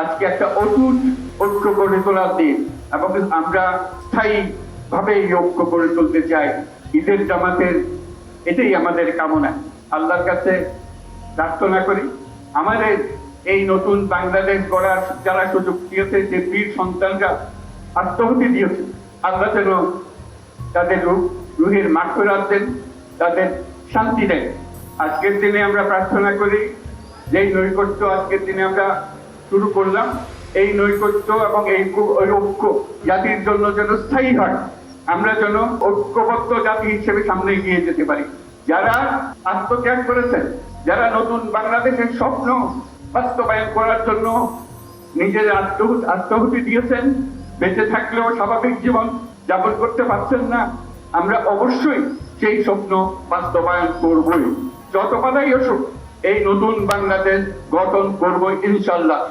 আজকে একটা অটুট ঐক্য গড়ে তোলার দিন এবং আমরা স্থায়ী ভাবে ঐক্য গড়ে তুলতে চাই। ঈদের জামাতের এটাই আমাদের কামনা। আল্লাহর কাছে প্রার্থনা করি, আমাদের এই নতুন বাংলাদেশ গড়ার যারা সুযোগ দিয়েছে, যে বীর সন্তানরা আত্মহতি দিয়েছে, আল্লাহ যেন তাদের রুহের মাঠরাত দেন, তাদের শান্তি দেন। আজকের দিনে আমরা প্রার্থনা করি, যেই নৈকট্য আজকের দিনে আমরা শুরু করলাম। এই নৈকট্য এবং এই ঐক্য জাতির জন্য যেন স্থায়ী হয়, আমরা যেন ঐক্যবদ্ধ জাতি হিসেবে সামনে এগিয়ে যেতে পারি। যারা আত্মত্যাগ করেছেন, যারা নতুন বাংলাদেশের স্বপ্ন বাস্তবায়ন করার জন্য নিজের আত্মহু- আত্মহুতি দিয়েছেন, বেঁচে থাকলেও স্বাভাবিক জীবন যাপন করতে পারছেন না, আমরা অবশ্যই সেই স্বপ্ন বাস্তবায়ন করবই। যত বাধাই আসুক, এই নতুন বাংলাদেশ গঠন করব ইনশাল্লাহ।